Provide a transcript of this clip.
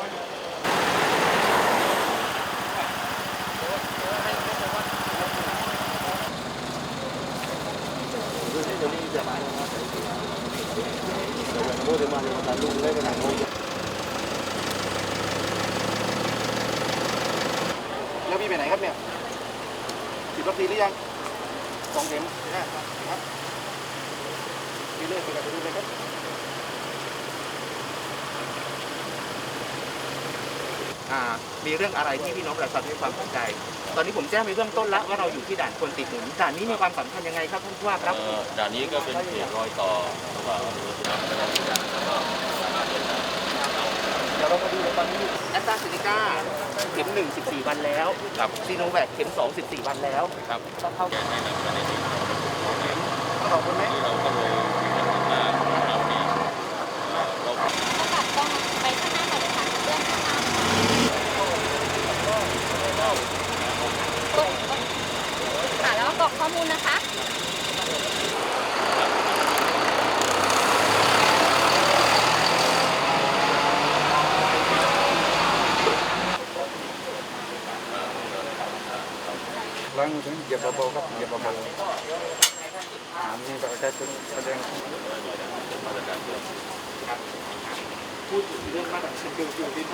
แล้วพี่ไปไหนครับเนี่ยฉีดวัคซีนหรือยังสองเข็มไนะครับพี่เลิกไปกับดูเลยครับ มีเรื่องอะไรที่พี่น้องประชาชนให้ความสนใจ ตอนนี้ผมแจ้งไปเบื้องต้นแล้วว่าเราอยู่ที่ด่านคนติดหนุนด่านนี้มีความสำคัญยังไงครับท่านผู้ว่าครับ เอ่อด่านนี้ก็เป็นเขตรอยต่อระหว่างอำเภอสุนัขและสุนัขแล้วก็สามารถเป็นด่านเดี๋ยวเรามาดูเลยตอนนี้แอสตราเซเนกาเข็ม1 14 วันแล้วครับ ซีโนแวคเข็ม 2 14 วันแล้วครับ ก็เท่าแก้ไขในประเด็นนี้ของเองขอบคุณไหม ที่เราก็เลยคุยกันมาเราเนี่ยเอ่อเรา ก็แบบต้องไปข้างหน้าก่อนเลยค่ะเรื่องข้างหน้ากดกดค่ะ แล้วก็กรอกข้อมูลนะคะล้างมือถึงเหยียบเบาๆครับเหยียบเบาๆอ่ามีประชาชนแสดงพูดถึงเรื่องมาตรการคือคือที่ท่าน